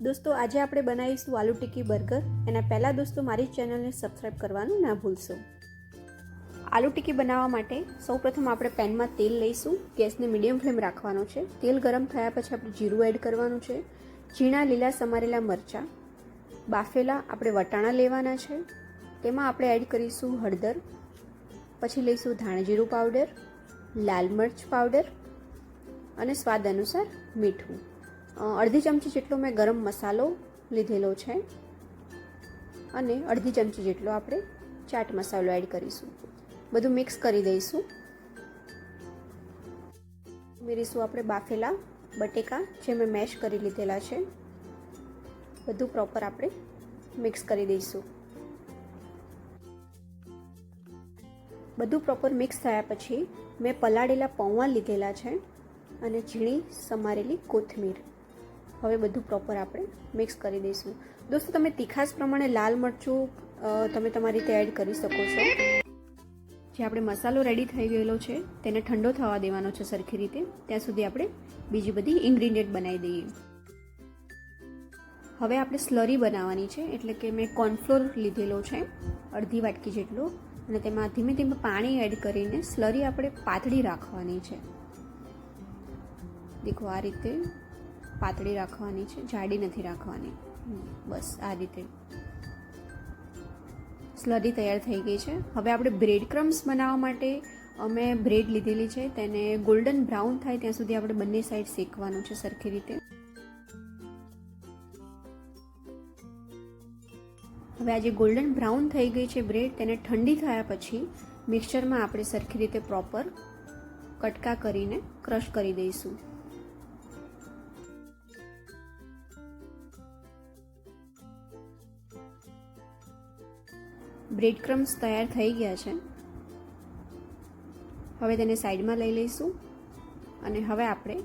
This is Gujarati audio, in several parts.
દોસ્તો, આજે આપણે બનાવીશું આલુ ટિક્કી બર્ગર. એના પહેલાં દોસ્તો, મારી ચેનલને સબસ્ક્રાઈબ કરવાનું ના ભૂલશો. આલુ ટિક્કી બનાવવા માટે સૌપ્રથમ આપણે પેનમાં તેલ લઈશું. ગેસને મીડિયમ ફ્લેમ રાખવાનો છે. તેલ ગરમ થયા પછી આપણે જીરું એડ કરવાનું છે. ઝીણા, લીલા, સમારેલા મરચાં. બાફેલા આપણે વટાણા લેવાના છે. તેમાં આપણે એડ કરીશું હળદર. પછી લઈશું ધાણજીરું પાવડર લાલ મરચ પાવડર અને સ્વાદ અનુસાર મીઠું. અડધી ચમચી જેટલો મેં ગરમ મસાલો લીધેલો છે. અને અડધી ચમચી જેટલો આપણે ચાટ મસાલો એડ કરીશું. બધું મિક્સ કરી દઈશું. ઉમેરીશું આપણે બાફેલા બટેકા જે મેં મેશ કરી લીધેલા છે. બધું પ્રોપર આપણે મિક્સ કરી દઈશું. બધું પ્રોપર મિક્સ થયા પછી મેં પલાળેલા પૌવા લીધેલા છે અને ઝીણી સમારેલી કોથમીર. હવે બધું પ્રોપર આપણે મિક્સ કરી દઈશું. દોસ્તો, તમે તીખાસ પ્રમાણે લાલ મરચું તમે તમારી રીતે એડ કરી શકો છો. જે આપણે મસાલો રેડી થઈ ગયેલો છે, તેને ઠંડો થવા દેવાનો છે સરખી રીતે. ત્યાં સુધી આપણે બીજી બધી ઇન્ગ્રીડિયન્ટ બનાવી દઈએ. હવે આપણે સ્લરી બનાવવાની છે, એટલે કે મેં કોર્નફ્લોર લીધેલો છે, અડધી વાટકી જેટલો. અને તેમાં ધીમે ધીમે પાણી એડ કરીને સ્લરી આપણે પાતળી રાખવાની છે. દેખો આ રીતે પાતળી રાખવાની છે, જાડી નથી રાખવાની. બસ આ રીતે. સ્લરી તૈયાર થઈ ગઈ છે. હવે આપણે બ્રેડ ક્રમ્સ બનાવવા માટે અમે બ્રેડ લીધેલી છે, તેને ગોલ્ડન બ્રાઉન થાય ત્યાં સુધી આપણે બંને સાઈડ શેકવાનું છે સરખી રીતે. હવે આજે ગોલ્ડન બ્રાઉન થઈ ગઈ છે બ્રેડ, તેને ઠંડી થયા પછી મિક્સચરમાં આપણે સરખી રીતે પ્રોપર કટકા કરીને ક્રશ કરી દઈશું. બ્રેડ ક્રમ્સ તૈયાર થઈ ગયા છે. હવે તેને સાઈડમાં લઈ લઈશું અને હવે આપણે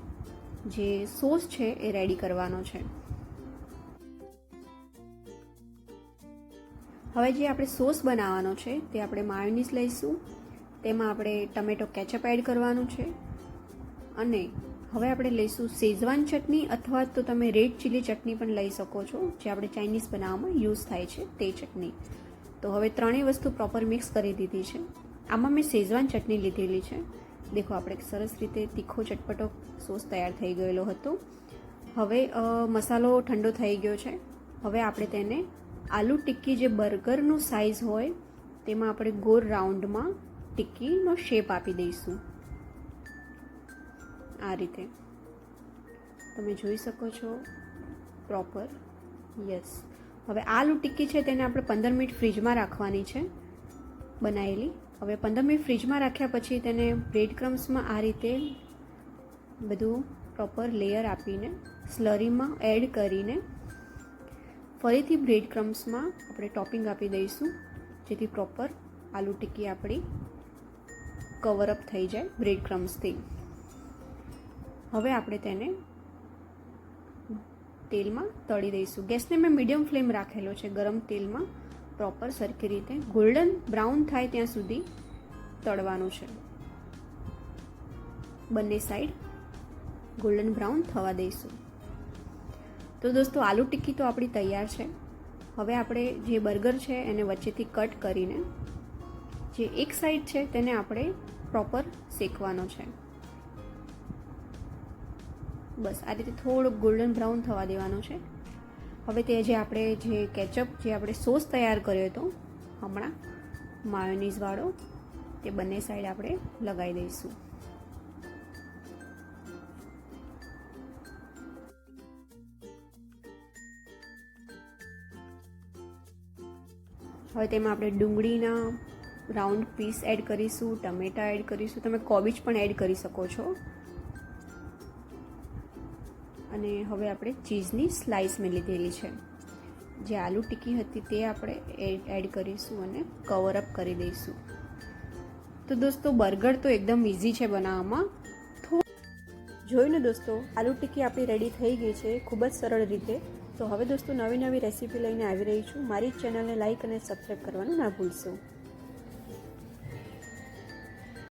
જે સોસ છે એ રેડી કરવાનો છે. હવે જે આપણે સોસ બનાવવાનો છે તે આપણે માયોનીઝ લઈશું. તેમાં આપણે ટમેટો કેચઅપ એડ કરવાનું છે. અને હવે આપણે લઈશું શેઝવાન ચટણી અથવા તો તમે રેડ ચીલી ચટણી પણ લઈ શકો છો, જે આપણે ચાઇનીઝ બનાવવામાં યુઝ થાય છે તે ચટણી. તો હવે ત્રણેય વસ્તુ પ્રોપર મિક્સ કરી દીધી છે. આમાં મેં શેઝવાન ચટણી લીધેલી છે. દેખો, આપણે સરસ રીતે તીખો ચટપટો સોસ તૈયાર થઈ ગયેલો હતો. હવે મસાલો ઠંડો થઈ ગયો છે. હવે આપણે તેને આલુ ટિક્કી જે બર્ગરનું સાઇઝ હોય, તેમાં આપણે ગોળ રાઉન્ડમાં ટિક્કીનો શેપ આપી દઈશું. આ રીતે. તમે જોઈ શકો છો. પ્રોપર યસ હવે આલુ ટિક્કી છે તેને આપણે પંદર મિનિટ ફ્રીજમાં રાખવાની છે બનાવેલી હવે પંદર મિનિટ ફ્રીજમાં રાખ્યા પછી તેને બ્રેડ ક્રમ્સમાં આ રીતે બધું પ્રોપર લેયર આપીને સ્લરીમાં એડ કરીને ફરીથી બ્રેડ ક્રમ્સમાં આપણે ટોપિંગ આપી દઈશું, જેથી પ્રોપર આલુ ટિક્કી આપણી કવરઅપ થઈ જાય બ્રેડ ક્રમ્સથી હવે આપણે તેને તેલમાં તળી દઈશું. ગેસને મેં મીડિયમ ફ્લેમ રાખેલો છે ગરમ તેલમાં. પ્રોપર સરખી રીતે. ગોલ્ડન બ્રાઉન થાય ત્યાં સુધી તળવાનું છે. બંને સાઈડ ગોલ્ડન બ્રાઉન થવા દઈશું. તો દોસ્તો, આલુ ટિક્કી તો આપણી તૈયાર છે. હવે આપણે જે બર્ગર છે એને વચ્ચેથી કટ કરીને જે એક સાઈડ છે તેને આપણે પ્રોપર શેકવાનો છે. બસ, આ રીતે થોડુંક ગોલ્ડન બ્રાઉન થવા દેવાનું છે. હવે તે જે આપણે જે કેચઅપ જે આપણે સોસ તૈયાર કર્યો હતો, હમણાં માયોનીઝવાળો તે બંને સાઈડ આપણે લગાવી દઈશું. હવે તેમાં આપણે ડુંગળીના રાઉન્ડ પીસ એડ કરીશું, ટમેટા એડ કરીશું. તમે કોબીજ પણ એડ કરી શકો છો. અને હવે આપણે ચીઝની સ્લાઇસ મેં લીધેલી છે. જે આલુ ટિક્કી હતી તે આપણે એડ કરીશું અને કવર અપ કરી દઈશું. તો દોસ્તો, બર્ગર તો એકદમ ઇઝી છે બનાવવામાં. જોઈને દોસ્તો, આલુ ટિક્કી આપણી રેડી થઈ ગઈ છે ખૂબ જ સરળ રીતે. તો હવે દોસ્તો નવી નવી રેસીપી લઈને આવી રહી છું. મારી ચેનલને લાઇક અને સબસ્ક્રાઈબ કરવાનું ના ભૂલશો.